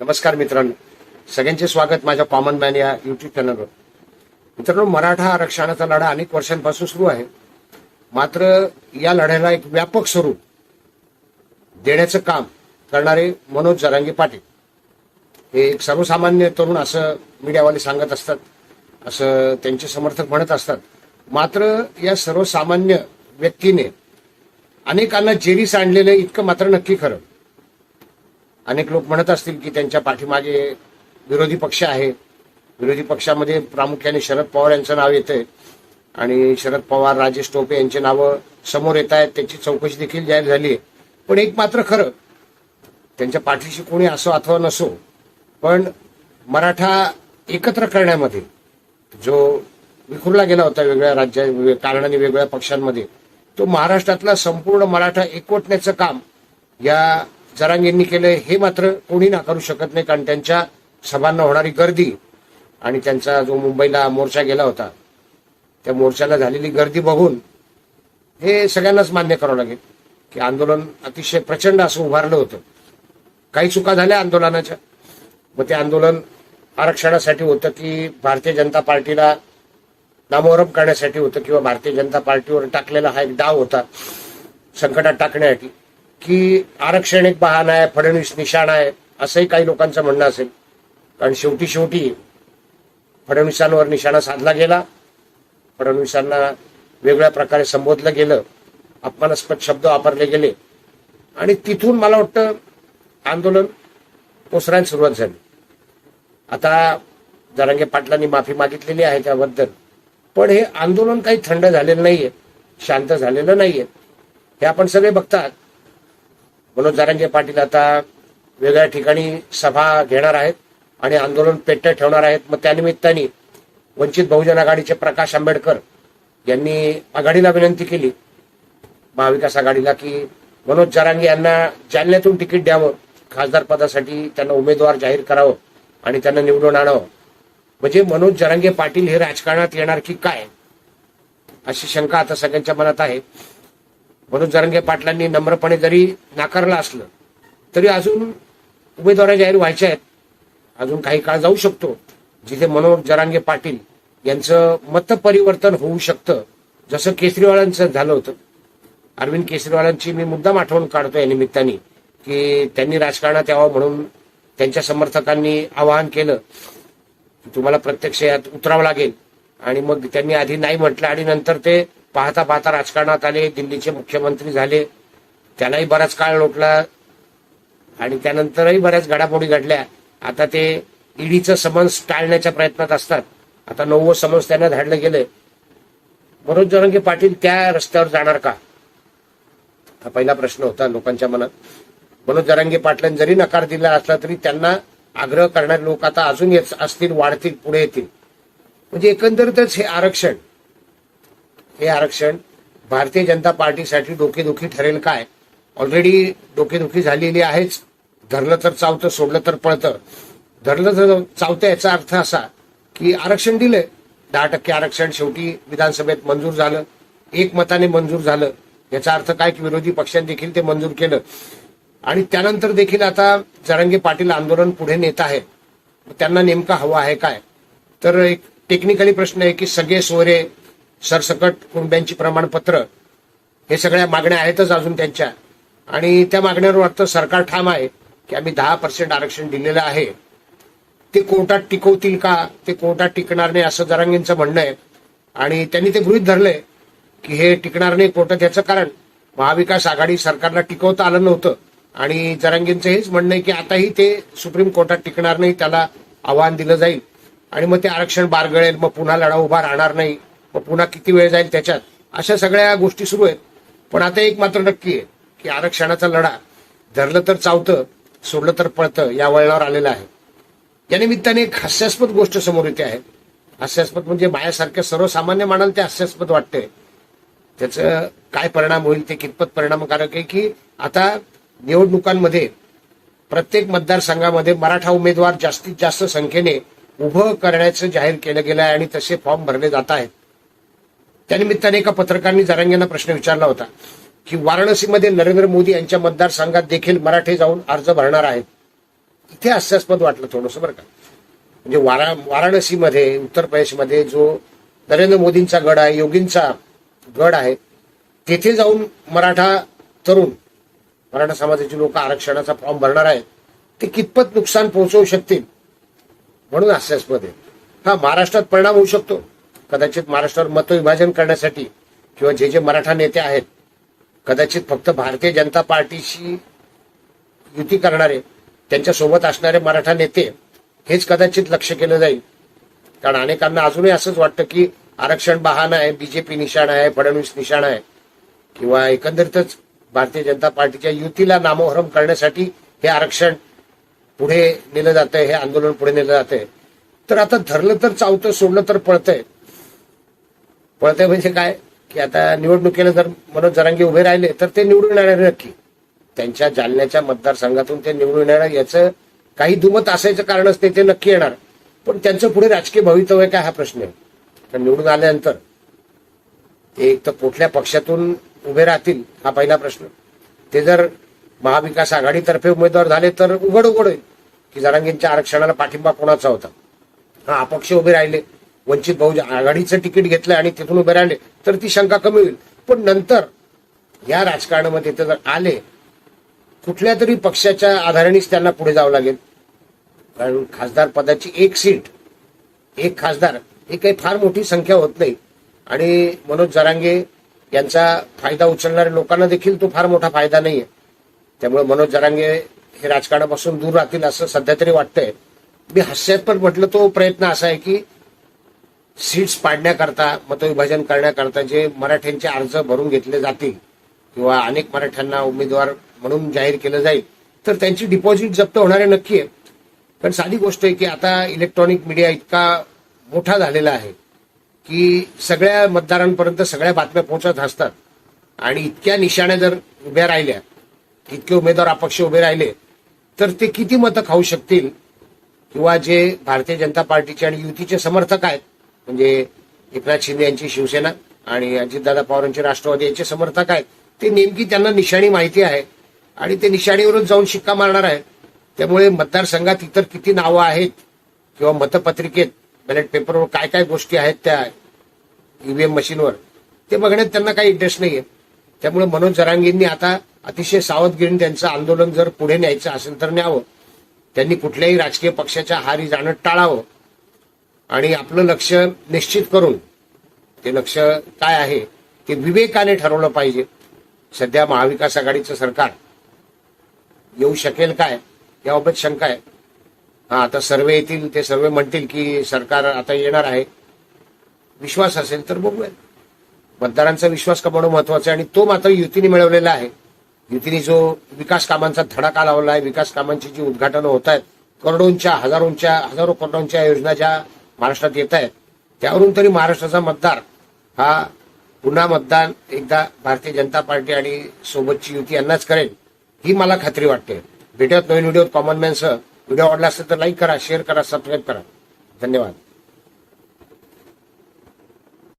नमस्कार मित्रांनो. सगळ्यांचे स्वागत माझ्या कॉमन मॅन या युट्यूब चॅनलवर मित्रांनो मराठा आरक्षणाचा लढा अनेक वर्षांपासून सुरू आहे. मात्र या लढ्याला एक व्यापक स्वरूप देण्याचं काम करणारे मनोज जरांगे पाटील. हे एक सर्वसामान्य तरुण असं मीडियावाले सांगत असतात असं त्यांचे समर्थक म्हणत असतात. मात्र या सर्वसामान्य व्यक्तीने अनेकांना जेरीस आणलेलं इतकं मात्र नक्की खरं. अनेक लोक म्हणत असतील की त्यांच्या पाठीमागे विरोधी पक्ष आहे. विरोधी पक्षामध्ये प्रामुख्याने शरद पवार यांचं नाव येतंय. आणि शरद पवार राजेश टोपे यांची नावं समोर येत आहेत. त्याची चौकशी देखील जाहीर झाली आहे. पण एक मात्र खरं त्यांच्या पाठीशी कोणी असो अथवा नसो पण मराठा एकत्र करण्यामध्ये जो विखुरला गेला होता वेगळ्या राज्या कारणाने वेगळ्या पक्षांमध्ये तो महाराष्ट्रातला संपूर्ण मराठा एकवटण्याचं काम या जरांगेंनी केलंय हे मात्र कोणी नाकारू शकत नाही कारण त्यांच्या सभांना होणारी गर्दी आणि त्यांचा जो मुंबईला मोर्चा गेला होता त्या मोर्चाला झालेली गर्दी बघून हे सगळ्यांनाच मान्य करावं लागेल की आंदोलन अतिशय प्रचंड असं उभारलं होतं. काही चुका झाल्या आंदोलनाच्या. मग ते आंदोलन आरक्षणासाठी होतं की भारतीय जनता पार्टीला नामोहरम करण्यासाठी होतं किंवा भारतीय जनता पार्टीवर टाकलेला हा एक डाव होता संकटात टाकण्यासाठी. की आरक्षण एक बहाना आहे फडणवीस निशाणा आहे असंही काही लोकांचं म्हणणं असेल. कारण शेवटी शेवटी फडणवीसांवर निशाणा साधला गेला. फडणवीसांना वेगळ्या प्रकारे संबोधलं गेलं. अपमानास्पद शब्द वापरले गेले. आणि तिथून मला वाटतं आंदोलन कोसरायला सुरुवात झाली. आता जरांगे पाटलांनी माफी मागितलेली आहे त्याबद्दल. पण हे आंदोलन काही थंड झालेलं नाहीये शांत झालेलं नाहीये. हे आपण सगळे बघतात. मनोज जरांगे पाटील आता वेगळ्या ठिकाणी सभा घेणार आहेत आणि आंदोलन पेट्या ठेवणार आहेत. मग त्यानिमित्ताने वंचित बहुजन आघाडीचे प्रकाश आंबेडकर यांनी आघाडीला विनंती केली महाविकास आघाडीला की मनोज जारांगे यांना जालन्यातून तिकीट द्यावं. खासदार पदासाठी त्यांना उमेदवार जाहीर करावं आणि त्यांना निवडून आणावं. म्हणजे मनोज जरांगे पाटील हे राजकारणात येणार की काय? अशी शंका आता सगळ्यांच्या मनात आहे. म्हणून जरंगे पाटलांनी नम्रपणे जरी नाकारलं असलं तरी अजून उमेदवार जाहीर व्हायच्या आहेत. अजून काही काळ जाऊ शकतो जिथे मनोज जरांगे पाटील यांचं मतपरिवर्तन होऊ शकतं. जसं केजरीवालांचं झालं होतं. अरविंद केजरीवालांची मी मुद्दाम आठवण काढतो या निमित्ताने की त्यांनी राजकारणात यावं म्हणून त्यांच्या समर्थकांनी आवाहन केलं. की तुम्हाला प्रत्यक्ष यात उतरावं लागेल. आणि मग त्यांनी आधी नाही म्हटलं आणि नंतर ते पाहता पाहता राजकारणात आले दिल्लीचे मुख्यमंत्री झाले. त्यालाही बराच काळ लोटला आणि त्यानंतरही बऱ्याच घडामोडी घडल्या. आता ते ईडीचं समन्स टाळण्याच्या प्रयत्नात असतात. आता नव्वद समन्स त्यांना धाडलं गेलंय. मनोज जोरंगे पाटील त्या रस्त्यावर जाणार का? हा पहिला प्रश्न होता लोकांच्या मनात. मनोज जरांगे पाटलांनी जरी नकार दिला असला तरी त्यांना आग्रह करणारे लोक आता अजून येत असतील वाढतील पुढे येतील. म्हणजे एकंदरीतच हे आरक्षण हे आरक्षण भारतीय जनता पार्टीसाठी डोकेदुखी ठरेल काय? ऑलरेडी डोकेदुखी झालेली आहेच. धरलं तर चावतं सोडलं तर पळतं. धरलं तर चावतं याचा अर्थ असा की आरक्षण दिलंय. दहा टक्के आरक्षण शेवटी विधानसभेत मंजूर झालं. एक मताने मंजूर झालं. याचा अर्थ काय की विरोधी पक्षांनी देखील ते मंजूर केलं. आणि त्यानंतर देखील आता जरंगे पाटील आंदोलन पुढे नेत आहे त्यांना नेमका हवा आहे काय? तर एक टेक्निकली प्रश्न आहे की सगळे सोयरे सरसकट कुणब्यांची प्रमाणपत्र हे सगळ्या मागण्या आहेतच अजून त्यांच्या. आणि त्या मागण्यावर वाटतं सरकार ठाम आहे की आम्ही दहा पर्सेंट आरक्षण दिलेलं आहे. ते कोर्टात टिकवतील का? ते कोर्टात टिकणार नाही असं जरांगींचं म्हणणं आहे. आणि त्यांनी ते गृहित धरलंय की हे टिकणार नाही कोर्टात याचं कारण महाविकास आघाडी सरकारला टिकवता आलं नव्हतं. आणि जरांगींचं हेच म्हणणं आहे की आताही ते सुप्रीम कोर्टात टिकणार नाही त्याला आव्हान दिलं जाईल. आणि मग ते आरक्षण बारगळेल मग पुन्हा लढा उभा राहणार नाही. मग पुन्हा किती वेळ जाईल त्याच्यात? अशा सगळ्या गोष्टी सुरू आहेत. पण आता एक मात्र नक्की आहे की आरक्षणाचा लढा धरलं तर चावतं सोडलं तर पळतं या वळणावर आलेलं आहे. या निमित्ताने एक हास्यास्पद गोष्ट समोर येते आहे. हास्यास्पद म्हणजे माझ्यासारख्या सर्वसामान्य मानाला ते हास्यास्पद वाटते त्याचं काय परिणाम होईल ते कितपत परिणामकारक आहे की आता निवडणुकांमध्ये प्रत्येक मतदारसंघामध्ये मराठा उमेदवार जास्तीत जास्त संख्येने उभं करण्याचं जाहीर केलं गेलं आहे आणि तसे फॉर्म भरले जात आहेत. त्यानिमित्ताने एका पत्रकारांनी जरांगेंना प्रश्न विचारला होता की वाराणसीमध्ये नरेंद्र मोदी यांच्या मतदारसंघात देखील मराठे जाऊन अर्ज भरणार आहेत. इथे हास्यास्पद वाटलं थोडंसं बरं का. म्हणजे वारा वाराणसीमध्ये उत्तर प्रदेशमध्ये जो नरेंद्र मोदींचा गड आहे योगींचा गड आहे तेथे जाऊन मराठा तरुण मराठा समाजाची लोक आरक्षणाचा फॉर्म भरणार आहेत. ते कितपत नुकसान पोहोचवू शकतील? म्हणून हास्यास्पद आहे. हा महाराष्ट्रात परिणाम होऊ शकतो. कदाचित महाराष्ट्रावर मतविभाजन करण्यासाठी किंवा जे जे मराठा नेते आहेत कदाचित फक्त भारतीय जनता पार्टीशी युती करणारे त्यांच्यासोबत असणारे मराठा नेते हेच कदाचित लक्ष केलं जाईल. कारण अनेकांना अजूनही असंच वाटतं की आरक्षण बहाणा आहे बीजेपी निशाण आहे फडणवीस निशाण आहे. किंवा एकंदरीतच भारतीय जनता पार्टीच्या युतीला नामोहरम करण्यासाठी हे आरक्षण पुढे नेलं जातंय हे आंदोलन पुढे नेलं जातंय. तर आता धरलं तर चावतं सोडलं तर पळतंय. पळतंय म्हणजे काय? की आता निवडणुकीला जर मनोज जरांगे उभे राहिले तर ते निवडून येणार नक्की. त्यांच्या जालन्याच्या मतदारसंघातून ते निवडून येणार याचं काही दुमत असायचं कारणच नाही ते नक्की येणार. पण त्यांचं पुढे राजकीय भवितव्य काय हा प्रश्न आहे. तर निवडून आल्यानंतर ते एक तर कुठल्या पक्षातून उभे राहतील हा पहिला प्रश्न. ते जर महाविकास आघाडीतर्फे उमेदवार झाले तर उघड उघड होईल की जरांगींच्या आरक्षणाला पाठिंबा कोणाचा होता? हा अपक्ष उभे राहिले वंचित बहुजन आघाडीचं तिकीट घेतलं आणि तिथून उभे राहिले तर ती शंका कमी होईल. पण नंतर या राजकारणामध्ये ते जर आले कुठल्या तरी पक्षाच्या आधारेनेच त्यांना पुढे जावं लागेल. कारण खासदार पदाची एक सीट एक खासदार ही काही फार मोठी संख्या होत नाही. आणि मनोज जरांगे यांचा फायदा उचलणाऱ्या लोकांना देखील तो फार मोठा फायदा नाही आहे त्यामुळे मनोज जरांगे हे राजकारणापासून दूर राहतील असं सध्या तरी वाटतंय. मी हास्यास्पद म्हटलं तो प्रयत्न असा आहे की सीट्स पाडण्याकरता मतविभाजन करण्याकरता जे मराठ्यांचे अर्ज भरून घेतले जातील किंवा अनेक मराठ्यांना उमेदवार म्हणून जाहीर केलं जाईल तर त्यांची डिपॉझिट जप्त होणारे नक्की आहे पण साधी गोष्ट आहे की आता इलेक्ट्रॉनिक मीडिया इतका मोठा झालेला आहे की सगळ्या मतदारांपर्यंत सगळ्या बातम्या पोहोचत असतात. आणि इतक्या निशाण्या जर उभ्या राहिल्या इतके उमेदवार अपक्ष उभे राहिले तर ते किती मतं खाऊ शकतील? किंवा जे भारतीय जनता पार्टीचे आणि युतीचे समर्थक आहेत म्हणजे एकनाथ शिंदे यांची शिवसेना आणि अजितदादा पवार यांचे राष्ट्रवादी यांचे समर्थक आहेत. ते नेमकी त्यांना निशाणी माहिती आहे आणि ते निशाणीवरून जाऊन शिक्का मारणार आहे. त्यामुळे मतदारसंघात इतर किती नावं आहेत किंवा मतपत्रिकेत बॅलेट पेपरवर काय काय गोष्टी आहेत त्या ईव्हीएम मशीनवर ते बघण्यात त्यांना काही इंटरेस्ट नाहीये. त्यामुळे मनोज जरांगींनी आता अतिशय सावधगिरीने त्यांचं आंदोलन जर पुढे न्यायचं असेल तर न्यावं. त्यांनी कुठल्याही राजकीय पक्षाच्या हारी जाणं टाळावं. आणि आपलं लक्ष निश्चित करून ते लक्ष काय आहे ते विवेकाने ठरवलं पाहिजे. सध्या महाविकास आघाडीचं सरकार येऊ शकेल काय याबाबत शंका आहे. हा आता सर्वे येतील ते सर्वे म्हणतील की सरकार आता येणार आहे. विश्वास असेल तर बघूया. मतदारांचा विश्वास कमावणं महत्वाचं आहे? आणि तो मात्र युतीने मिळवलेला आहे. युतीने जो विकास कामांचा धडाका लावला आहे विकास कामांची जी उद्घाटनं होत आहेत करोडोंच्या हजारोंच्या हजारो करोडोंच्या योजना ज्या महाराष्ट्रात येत आहेत. त्यावरून तरी महाराष्ट्राचा मतदार हा पुन्हा मतदान एकदा भारतीय जनता पार्टी आणि सोबतची युती यांनाच करेल ही मला खात्री वाटते. भेटत नवीन व्हिडिओ कॉमन मॅनसह व्हिडिओ आवडला असेल तर लाईक करा शेअर करा सबस्क्राईब करा. धन्यवाद.